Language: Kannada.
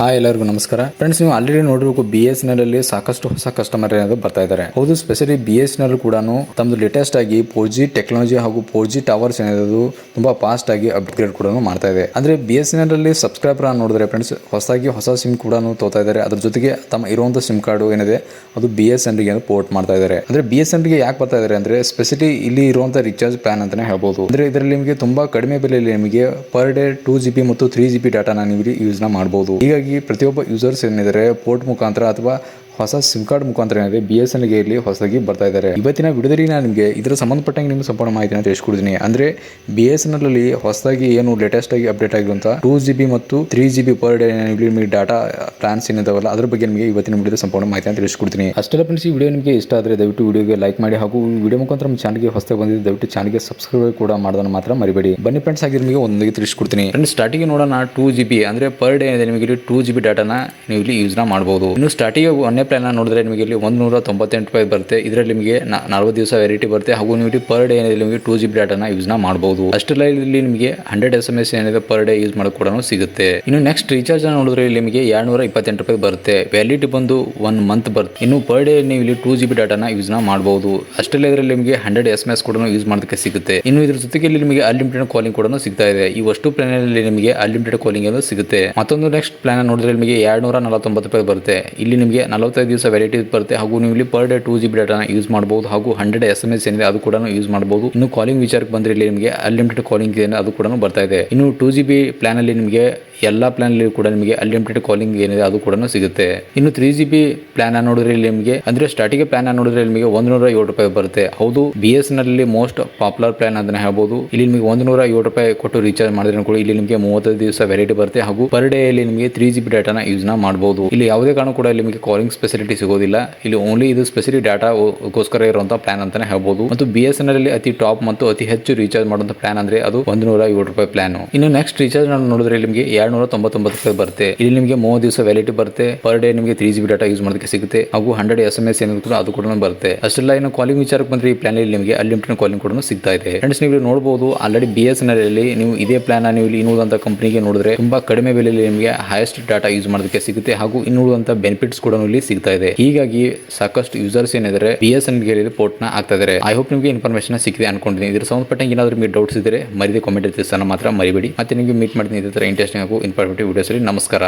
ಹಾಯ್ ಎಲ್ಲರಿಗೂ ನಮಸ್ಕಾರ. ಫ್ರೆಂಡ್ಸ್ ನೀವು ಆಲ್ರೆಡಿ ನೋಡಿರ್ಬೇಕು ಬಿ ಎಸ್ ಎನ್ ಅಲ್ಲಿ ಸಾಕಷ್ಟು ಹೊಸ ಕಸ್ಟಮರ್ ಏನಾದ್ರು ಬರ್ತಾ ಇದ್ದಾರೆ ಹೌದು specially B S N L ಕೂಡ ತಮ್ಮದು ಲೇಟೆಸ್ಟ್ ಆಗಿ ಫೋರ್ ಜಿ ಟೆಕ್ನಾಲಜಿ ಹಾಗೂ ಫೋರ್ ಜಿ ಟವರ್ಸ್ ಏನಾದ್ರು ತುಂಬಾ ಫಾಸ್ಟ್ ಆಗಿ ಅಪ್ಗ್ರೇಡ್ ಕೂಡ ಮಾಡ್ತಾ ಇದೆ. ಅಂದ್ರೆ ಬಿ ಎಸ್ ಎನ್ ಎಲ್ ಅಲ್ಲಿ ಸಬ್ಸ್ಕ್ರೈಬರ್ ನೋಡಿದ್ರೆ ಫ್ರೆಂಡ್ಸ್ ಹೊಸದಾಗಿ ಹೊಸ ಸಿಮ್ ಕೂಡ ತೋತಾ ಇದ್ದಾರೆ ಅದ್ರ ಜೊತೆಗೆ ತಮ್ಮ ಇರುವಂತ ಸಿಮ್ ಕಾರ್ಡ್ ಏನಿದೆ, ಅದು ಬಿ ಎಸ್ ಎನ್ಗೆ ಪೋರ್ಟ್ ಮಾಡ್ತಾ ಇದ್ದಾರೆ ಅಂದ್ರೆ ಬಿ ಎಸ್ ಎನ್ಗೆ ಯಾಕೆ ಬರ್ತಾ ಇದ್ದಾರೆ ಅಂದ್ರೆ ಸ್ಪೆಷಲಿ ಇಲ್ಲಿ ಇರುವಂತ ರಿಚಾರ್ಜ್ ಪ್ಲಾನ್ ಅಂತಾನೆ ಹೇಳ್ಬೋದು. ಅಂದ್ರೆ ಇದರಲ್ಲಿ ನಿಮಗೆ ತುಂಬಾ ಕಡಿಮೆ ಬೆಲೆಯಲ್ಲಿ ನಿಮಗೆ per day two G B ಮತ್ತು ತ್ರೀ ಜಿ ಬಿ ಡಾಟಾನ ನೀವು ನ ಮಾಡಬಹುದು ಹೀಗಾಗಿ ಪ್ರತಿಯೊಬ್ಬ ಯೂಸರ್ಸ್ ಏನಿದ್ದಾರೆ ಪೋರ್ಟ್ ಮುಖಾಂತರ ಅಥವಾ ಹೊಸ ಸಿಮ್ ಕಾರ್ಡ್ ಮುಖಾಂತರ ಏನಾದ್ರೆ ಬಿ ಎಸ್ಗೆ ಇಲ್ಲಿ ಹೊಸದಾಗಿ ಬರ್ತಾ ಇದ್ದಾರೆ ಇವತ್ತಿನ ವಿಡಿಯೋದಲ್ಲಿ ನಾನು ನಿಮಗೆ ಇದರ ಸಂಬಂಧಪಟ್ಟಂಗೆ ನಿಮ್ಗೆ ಸಂಪೂರ್ಣ ಮಾಹಿತಿನ ತಿಳಿಸ್ಕೊಡ್ತೀನಿ. ಅಂದ್ರೆ ಬಿ ಎಸ್ ಎನ್ ಅಲ್ಲಿ ಹೊಸದಾಗಿ ಏನು ಲೇಟೆಸ್ಟ್ ಆಗಿ ಅಪ್ಡೇಟ್ ಆಗಿರುವಂಥ ಟೂ ಜಿ ಬಿ ಮತ್ತು three G B per day ನಿಮಗೆ ಡಾಟಾ ಪ್ಲಾನ್ಸ್ ಏನಿದಾವಲ್ಲ, ಅದ್ರ ಬಗ್ಗೆ ನಿಮಗೆ ಇವತ್ತಿನ ವಿಡಿಯೋ ಸಂಪೂರ್ಣ ಮಾಹಿತಿನ ತಿಳಿಸ್ಕೊಡ್ತೀನಿ. ಅಷ್ಟೆಲ್ಲ ಫ್ರೆಂಡ್ಸ್ ಈ ವಿಡಿಯೋ ನಿಮಗೆ ಇಷ್ಟ ಆದರೆ ದಯವಿಟ್ಟು ವಿಡಿಯೋಗೆ ಲೈಕ್ ಮಾಡಿ ಹಾಗೂ ವಿಡಿಯೋ ಮುಖಾಂತರ ನಮ್ಮ ಚಾನಲ್ಗೆ ಹೊಸದಾಗಿ ಬಂದಿದೆ ದಯವಿಟ್ಟು ಚಾನಲ್ಗೆ ಸಬ್ಸ್ಕ್ರೈಬ್ ಕೂಡ ಮಾಡೋದನ್ನ ಮಾತ್ರ ಮರಿಬೇಡಿ. ಬನ್ನಿ ಫ್ರೆಂಡ್ಸ್ ಆಗಿ ನಿಮಗೆ ಒಂದೊಂದಿಗೆ ತಿಳಿಸ್ಕೊಡ್ತೀನಿ. ಫ್ರೆಂಡ್ಸ್ ಸ್ಟಾರ್ಟಿಂಗ್ ನೋಡೋಣ ಟೂ ಜಿ ಬಿ ಅಂದ್ರೆ ಪರ್ ಡೇ ನಿಮಗೆ ಟೂ ಜಿ ಬಿ ಡಾಟಾನ ನೀವು ಇಲ್ಲಿ ಯೂಸ್ನ ಮಾಡಬಹುದು ಇನ್ನು ಸ್ಟಾರ್ಟಿಂಗ್ ಒಂದೇ ಪ್ಲಾನ್ ನೋಡಿದ್ರೆ ನಿಮಗೆ ಇಲ್ಲಿ ಒಂದು ನೂರ ತೊಂಬತ್ತೆಂಟು ರೂಪಾಯಿ ಬರುತ್ತೆ. ಇದರಲ್ಲಿ ನಿಮಗೆ ನಲವತ್ತು ದಿವಸ ವೆರೈಟಿ ಬರುತ್ತೆ. ಹಾಗೂ ನೀವು ಪರ್ ಡೇ ನಿಮಗೆ ಟೂ ಜಿ ಬಿ ಡಾಟಾನ ಯೂಸ್ನ ಮಾಡಬಹುದು ಅಷ್ಟೆಲ್ಲ ಇಲ್ಲಿ ನಿಮಗೆ ಹಂಡ್ರೆಡ್ ಎಸ್ ಎಂ ಎಸ್ ಏನಿದೆ ಪರ್ ಡೇ ಯೂಸ್ ಮಾಡೋಕೆ ಕೂಡ ಸಿಗುತ್ತೆ. ಇನ್ನು ನೆಕ್ಸ್ಟ್ ರೀಚಾರ್ಜ್ ನೋಡಿದ್ರೆ ಇಲ್ಲಿ ನಿಮಗೆ ಎರಡ್ನೂರ ಇಪ್ಪತ್ತೆಂಟು ರೂಪಾಯಿ ಬರುತ್ತೆ. ವ್ಯಾಲಿಟಿ ಬಂದು ಒನ್ ಮಂತ್ ಬರುತ್ತೆ ಇನ್ನು ಪರ್ ಡೇ ನೀವು ಇಲ್ಲಿ ಟೂ ಜಿ ಬಿ ಡಾಟಾನ ಯೂಸ್ನ ಮಾಡಬಹುದು ಅಷ್ಟೆಲ್ಲ ಇದರಲ್ಲಿ ನಿಮಗೆ ಹಂಡ್ರೆಡ್ ಎಸ್ ಎಂ ಎಸ್ ಕೂಡ ಯೂಸ್ ಮಾಡೋದಕ್ಕೆ ಸಿಗುತ್ತೆ. ಇನ್ನು ಇದ್ರ ಜೊತೆಗೆ ಇಲ್ಲಿ ನಿಮಗೆ ಅನ್ಲಿಮಿಟೆಡ್ ಕಾಲಿಂಗ್ ಕೂಡ ಸಿಗ್ತಾ ಇದೆ. ಈ ಅಷ್ಟು ಪ್ಲಾನ್ ಅಲ್ಲಿ ನಿಮಗೆ ಅನ್ಲಿಮಿಟೆಡ್ ಕಾಲಿಂಗ್ ಸಿಗುತ್ತೆ. ಮತ್ತೊಂದು ನೆಕ್ಸ್ಟ್ ಪ್ಲಾನ್ ನೋಡಿದ್ರೆ ನಿಮಗೆ ಎರಡ್ನೂರ ನಲವತ್ತೊಂಬತ್ತು ರೂಪಾಯಿ ಬರುತ್ತೆ. ಇಲ್ಲಿ ನಿಮಗೆ ನಲವತ್ತೈದು ದಿವಸ ವೆರೈಟಿ ಬರುತ್ತೆ. ಹಾಗೂ ನೀವು ಇಲ್ಲಿ per day two G B ಡಾಟಾನ use ಮಾಡಬಹುದು ಹಾಗೂ ಹಂಡ್ರೆಡ್ ಎಸ್ ಎಂ ಎಸ್ ಏನಿದೆ ಅದು ಕೂಡ ಯೂಸ್ ಮಾಡಬಹುದು ಇನ್ನು ಕಾಲಿಂಗ್ ವಿಚಾರಕ್ಕೆ ಬಂದ್ರೆ ಇಲ್ಲಿ ನಿಮಗೆ ಅನ್ಲಿಮಿಟೆಡ್ ಕಾಲಿಂಗ್ ಏನಿದೆ ಅದು ಕೂಡ ಬರ್ತಾ ಇದೆ. ಇನ್ನು ಟೂ ಜಿ ಬಿ ಪ್ಲಾನ್ ಅಲ್ಲಿ ನಿಮಗೆ ಎಲ್ಲ ಪ್ಲಾನ್ ಅಲ್ಲಿ ಕೂಡ ನಿಮಗೆ ಅನ್ಲಿಮಿಟೆಡ್ ಕಾಲಿಂಗ್ ಏನಿದೆ ಅದು ಕೂಡ ಸಿಗುತ್ತೆ. ಇನ್ನು ತ್ರೀ ಜಿ ಬಿ ಪ್ಲಾನ್ ನೋಡಿದ್ರೆ ನಿಮಗೆ, ಅಂದ್ರೆ ಸ್ಟಾರ್ಟಿಂಗ್ ಪ್ಲಾನ್ ನೋಡಿದ್ರೆ ನಿಮಗೆ ಒಂದ್ ನೂರ ಏಳು ರೂಪಾಯಿ ಬರುತ್ತೆ. ಹೌದು ಬಿ ಎಸ್ನಲ್ಲಿ ಮೋಸ್ಟ್ ಪಾಪ್ಯುಲರ್ ಪ್ಲಾನ್ ಅದನ್ನ ಹೇಳ್ಬೋದು. ಇಲ್ಲಿ ನಿಮಗೆ ಒಂದು ನೂರ ಏಳು ರೂಪಾಯಿ ಕೊಟ್ಟು ರೀಚಾರ್ಜ್ ಮಾಡಿದ್ರೆ ಕೂಡ ಇಲ್ಲಿ ನಿಮಗೆ ಮೂವತ್ತೈದು ದಿವಸ ವೆರೈಟಿ ಬರುತ್ತೆ. ಹಾಗೂ ಪರ್ ಡೇ ಅಲ್ಲಿ ನಿಮಗೆ ತ್ರೀ ಜಿ ಬಿ ಡಾಟಾನ ಯೂಸ್ ಮಾಡಬಹುದು ಇಲ್ಲಿ ಯಾವುದೇ ಕಾರಣ ಕೂಡ ನಿಮಗೆ ಕಾಲಿಂಗ್ ಫೆಸಿಲಿಟಿ ಸಿಗೋದಿಲ್ಲ. ಇಲ್ಲಿ ಓನ್ಲಿ ಇದು ಸ್ಪೆಸಿಫಿಕ್ ಡಾಟಾಗೋಸ್ಕರ ಇರುವಂತಹ ಪ್ಲಾನ್ ಅಂತಾನೆ ಹೇಳ್ಬೋದು. ಮತ್ತು ಬಿ ಎಸ್ ಎನ್ ಅಲ್ಲಿ ಅತಿ ಟಾಪ್ ಮತ್ತು ಅತಿ ಹೆಚ್ಚು ರೀಚಾರ್ಜ್ ಮಾಡುವಂತ ಪ್ಲಾನ್ ಅಂದ್ರೆ ಅದು ಒಂದು ನೂರ ಏಳು ರೂಪಾಯಿ ಪ್ಲಾನ್ ಇನ್ನು ನೆಕ್ಸ್ಟ್ ರೀಚಾರ್ಜ್ ನೋಡಿದ್ರೆ ನಿಮಗೆ ಎರಡು ನೂರ ತೊಂಬತ್ತೊಂಬತ್ತು ರೂಪಾಯಿ ಬರುತ್ತೆ. ಇಲ್ಲಿ ನಿಮಗೆ ಮೂವತ್ತು ದಿವಸ ವ್ಯಾಲಿಟಿ ಬರುತ್ತೆ. ಪರ್ ಡೇ ನಿಮಗೆ ತ್ರೀ ಜಿ ಡಾಟಾ ಯೂಸ್ ಮಾಡೋದಕ್ಕೆ ಸಿಗುತ್ತೆ. ಹಾಗೂ ಹಂಡ್ರೆಡ್ ಎಸ್ ಎಂ ಎಸ್ ಅದು ಕೂಡ ಬರುತ್ತೆ. ಅಷ್ಟೆಲ್ಲ ಇನ್ನು ಕಾಲಿಂಗ್ ವಿಚಾರಕ್ಕೆ ಬಂದ್ರೆ ಈ ಪ್ಲಾನ್ ಅಲ್ಲಿ ನಿಮಗೆ ಅನ್ಲಿಮಿಟೆಡ್ ಕಾಲಿಂಗ್ ಕೂಡ ಸಿಗ್ತಾ ಇದೆ. ಫ್ರೆಂಡ್ಸ್ ನೀವು ನೋಡಬಹುದು ಆಲ್ರೆಡಿ ಬಿ ಎಸ್ ಎನ್ ಅಲ್ಲಿ ನೀವು ಇದೇ ಪ್ಲಾನ್ ನೀವು ಇಲ್ಲಿ ಇನ್ನುಳಿದಂತ ಕಂಪನಿಗೆ ನೋಡಿದ್ರೆ ತುಂಬಾ ಕಡಿಮೆ ಬೆಲೆಯಲ್ಲಿ ನಿಮಗೆ ಹೈಯೆಸ್ಟ್ ಡಾಟಾ ಯೂಸ್ ಮಾಡೋದಕ್ಕೆ ಸಿಗುತ್ತೆ. ಹಾಗೂ ಇನ್ನುಳಿದಂತ ಬೆನಿಫಿಟ್ಸ್ ಕೂಡ ಇಲ್ಲಿ ಸಿಗ್ತಾ ಇದೆ. ಹೀಗಾಗಿ ಸಾಕಷ್ಟು ಯೂಸರ್ಸ್ ಏನಿದ್ರೆ ಬಿ ಎಸ್ ಎನ್ಗೆ ಪೋರ್ಟ್ನ ಆಗ್ತಾ ಐ ಹೋಪ್ ನಿಮಗೆ ಇನ್ಫಾರ್ಮೇಶನ್ ಸಿಕ್ಕಿದೆ ಅನ್ಕೊಂಡಿದ್ದೀನಿ. ಇದ್ರ ಸಂಬಂಧಪಟ್ಟಂಗೆ ಏನಾದರೂ ನಿಮಗೆ ಡೌಟ್ಸ್ ಇದ್ರೆ ಮರಿದೆ ಕಾಮೆಂಟ್ ತಿಳಿಸೋಣ ಮಾತ್ರ ಮರಿಬೇಡಿ. ಮತ್ತೆ ನಿಮಗೆ ಮೀಟ್ ಮಾಡ್ತೀನಿ ಇದೇ ಥರ ಇಂಟ್ರೆಸ್ಟಿಂಗ್ ಹಾಗೂ ಇನ್ಫಾರ್ಮೇಟಿವ್ ವಿಡಿಯೋಸಲ್ಲಿ ನಮಸ್ಕಾರ.